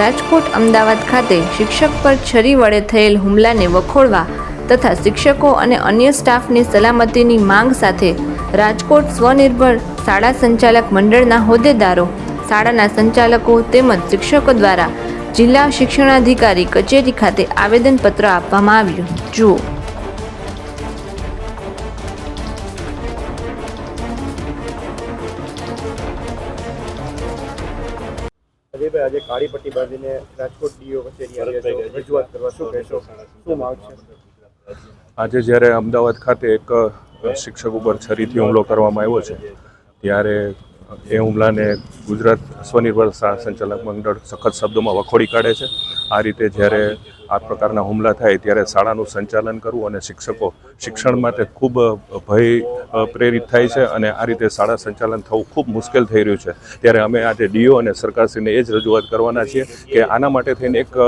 રાજકોટ અમદાવાદ ખાતે શિક્ષક પર છરી વડે થયેલ હુમલાને વખોડવા તથા શિક્ષકો અને અન્ય સ્ટાફની સલામતીની માંગ સાથે રાજકોટ સ્વનિર્ભર શાળા સંચાલક મંડળના હોદ્દેદારો, શાળાના સંચાલકો તેમજ શિક્ષકો દ્વારા જિલ્લા શિક્ષણાધિકારી કચેરી ખાતે આવેદનપત્ર આપવામાં આવ્યું. જુઓ. અજયભાઈ આજે કાળી પટ્ટી બાંધીને રાજકોટ ડીઓ કચેરી રજૂઆત કરવા શું કહેશો? શું માંગ છે? આજે જ્યારે અમદાવાદ ખાતે એક શિક્ષક ઉપર છરીથી હુમલો કરવામાં આવ્યો છે ત્યારે એ હુમલાને ગુજરાત સ્વનિર્ભર સંચાલક મંડળ સખત શબ્દોમાં વખોડી કાઢે છે. આ રીતે જ્યારે આ પ્રકારના હુમલા થાય ત્યારે શાળાનું સંચાલન કરવું અને શિક્ષકો શિક્ષણ માટે ખૂબ ભય પ્રેરિત થાય છે અને આ રીતે શાળા સંચાલન થવું ખૂબ મુશ્કેલ થઈ રહ્યું છે. ત્યારે અમે આજે ડીઓ અને સરકારશ્રીને એ જ રજૂઆત કરવાના છીએ કે આના માટે થઈને એક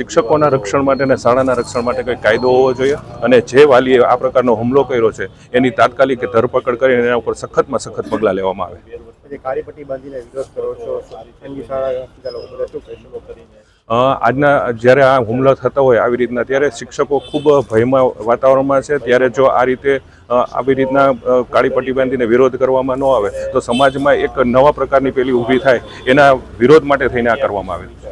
શિક્ષકોના રક્ષણ માટે અને શાળાના રક્ષણ માટે કંઈ કાયદો હોવો જોઈએ અને જે વાલીએ આ પ્રકારનો હુમલો કર્યો છે, એની તાત્કાલિક ધરપકડ કરીને એના ઉપર સખતમાં સખત પગલાં લેવામાં આવે. કાળી બાંધીને વિરોધ કરો છો? કહેશો આજના જ્યારે આ હુમલો થતા હોય આવી રીતના, ત્યારે શિક્ષકો ખૂબ ભયમાં વાતાવરણમાં છે. ત્યારે જો આ રીતે આવી રીતના કાળી પટ્ટી બાંધીને વિરોધ કરવામાં ન આવે, તો સમાજમાં એક નવા પ્રકારની પેલી ઊભી થાય. એના વિરોધ માટે થઈને આ કરવામાં આવે.